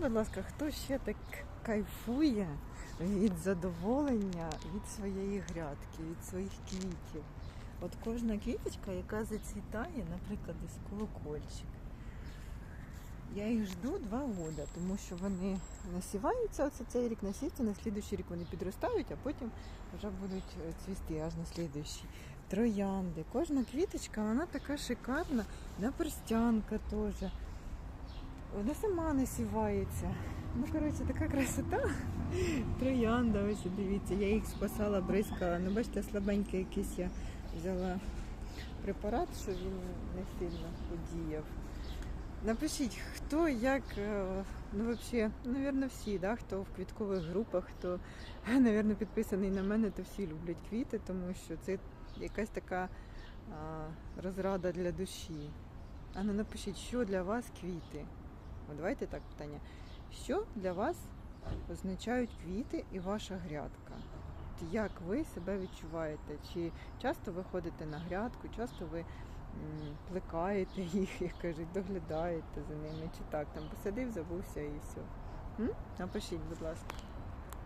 Напишіть, будь ласка, хто ще так кайфує від задоволення від своєї грядки, від своїх квітів. От кожна квіточка, яка зацвітає, наприклад, із колокольчик. Я їх жду два роки, тому що вони насіваються оце цей рік, насівці, на слідуючий рік вони підростають, а потім вже будуть цвісти аж на слідуючий. Троянди. Кожна квіточка, вона така шикарна, наперстянка теж. Вона сама насівається. Ну, коротше, така красота. Троянда, ось дивіться, я їх спасала, бризкала. Ну, бачите, слабенький якийсь я взяла препарат, що він не сильно подіяв. Напишіть, хто як, е, ну взагалі, напевно, всі, да, хто в квіткових групах, хто, напевно, підписаний на мене, то всі люблять квіти, тому що це якась така а, розрада для душі. А ну напишіть, що для вас квіти? О, давайте так питання. Що для вас означають квіти і ваша грядка? Як ви себе відчуваєте? Чи часто ви ходите на грядку, часто ви плекаєте їх, як кажуть, доглядаєте за ними, чи так, там посадив, забувся і все. М? Напишіть, будь ласка.